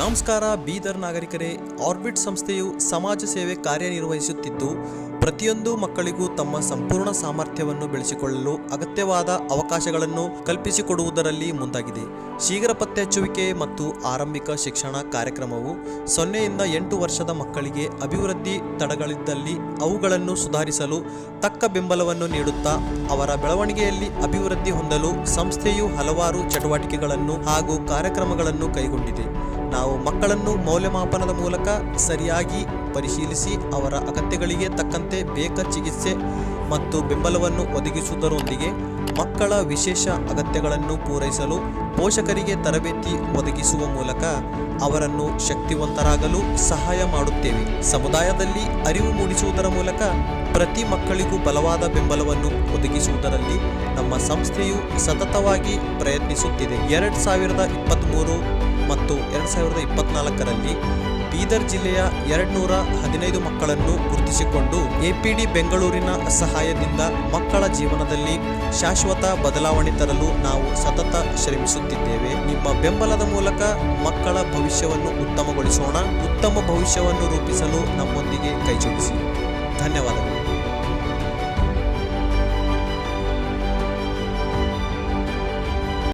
ನಮಸ್ಕಾರ, ಬೀದರ್ ನಾಗರಿಕರೇ. ಆರ್ಬಿಟ್ ಸಂಸ್ಥೆಯು ಸಮಾಜ ಸೇವೆ ಕಾರ್ಯನಿರ್ವಹಿಸುತ್ತಿದ್ದು, ಪ್ರತಿಯೊಂದು ಮಕ್ಕಳಿಗೂ ತಮ್ಮ ಸಂಪೂರ್ಣ ಸಾಮರ್ಥ್ಯವನ್ನು ಬೆಳೆಸಿಕೊಳ್ಳಲು ಅಗತ್ಯವಾದ ಅವಕಾಶಗಳನ್ನು ಕಲ್ಪಿಸಿಕೊಡುವುದರಲ್ಲಿ ಮುಂದಾಗಿದೆ. ಶೀಘ್ರ ಪತ್ತೆ ಹಚ್ಚುವಿಕೆ ಮತ್ತು ಆರಂಭಿಕ ಶಿಕ್ಷಣ ಕಾರ್ಯಕ್ರಮವು ಸೊನ್ನೆಯಿಂದ ಎಂಟು ವರ್ಷದ ಮಕ್ಕಳಿಗೆ ಅಭಿವೃದ್ಧಿ ತಡಗಳಿದ್ದಲ್ಲಿ ಅವುಗಳನ್ನು ಸುಧಾರಿಸಲು ತಕ್ಕ ಬೆಂಬಲವನ್ನು ನೀಡುತ್ತಾ, ಅವರ ಬೆಳವಣಿಗೆಯಲ್ಲಿ ಅಭಿವೃದ್ಧಿ ಹೊಂದಲು ಸಂಸ್ಥೆಯು ಹಲವಾರು ಚಟುವಟಿಕೆಗಳನ್ನು ಹಾಗೂ ಕಾರ್ಯಕ್ರಮಗಳನ್ನು ಕೈಗೊಂಡಿದೆ. ನಾವು ಮಕ್ಕಳನ್ನು ಮೌಲ್ಯಮಾಪನದ ಮೂಲಕ ಸರಿಯಾಗಿ ಪರಿಶೀಲಿಸಿ ಅವರ ಅಗತ್ಯಗಳಿಗೆ ತಕ್ಕಂತೆ ಬೇಕ ಚಿಕಿತ್ಸೆ ಮತ್ತು ಬೆಂಬಲವನ್ನು ಒದಗಿಸುವುದರೊಂದಿಗೆ ಮಕ್ಕಳ ವಿಶೇಷ ಅಗತ್ಯಗಳನ್ನು ಪೂರೈಸಲು ಪೋಷಕರಿಗೆ ತರಬೇತಿ ಒದಗಿಸುವ ಮೂಲಕ ಅವರನ್ನು ಶಕ್ತಿವಂತರಾಗಲು ಸಹಾಯ ಮಾಡುತ್ತೇವೆ. ಸಮುದಾಯದಲ್ಲಿ ಅರಿವು ಮೂಡಿಸುವುದರ ಮೂಲಕ ಪ್ರತಿ ಮಕ್ಕಳಿಗೂ ಬಲವಾದ ಬೆಂಬಲವನ್ನು ಒದಗಿಸುವುದರಲ್ಲಿ ನಮ್ಮ ಸಂಸ್ಥೆಯು ಸತತವಾಗಿ ಪ್ರಯತ್ನಿಸುತ್ತಿದೆ. ಎರಡು ಸಾವಿರದ ಇಪ್ಪತ್ತ್ಮೂರು ಮತ್ತು ಎರಡು ಸಾವಿರದ ಇಪ್ಪತ್ನಾಲ್ಕರಲ್ಲಿ ಬೀದರ್ ಜಿಲ್ಲೆಯ ಎರಡ್ನೂರ ಹದಿನೈದು ಮಕ್ಕಳನ್ನು ಗುರುತಿಸಿಕೊಂಡು ಎಪಿಡಿ ಬೆಂಗಳೂರಿನ ಸಹಾಯದಿಂದ ಮಕ್ಕಳ ಜೀವನದಲ್ಲಿ ಶಾಶ್ವತ ಬದಲಾವಣೆ ತರಲು ನಾವು ಸತತ ಶ್ರಮಿಸುತ್ತಿದ್ದೇವೆ. ನಿಮ್ಮ ಬೆಂಬಲದ ಮೂಲಕ ಮಕ್ಕಳ ಭವಿಷ್ಯವನ್ನು ಉತ್ತಮಗೊಳಿಸೋಣ. ಉತ್ತಮ ಭವಿಷ್ಯವನ್ನು ರೂಪಿಸಲು ನಮ್ಮೊಂದಿಗೆ ಕೈಜೋಡಿಸಿ. ಧನ್ಯವಾದಗಳು.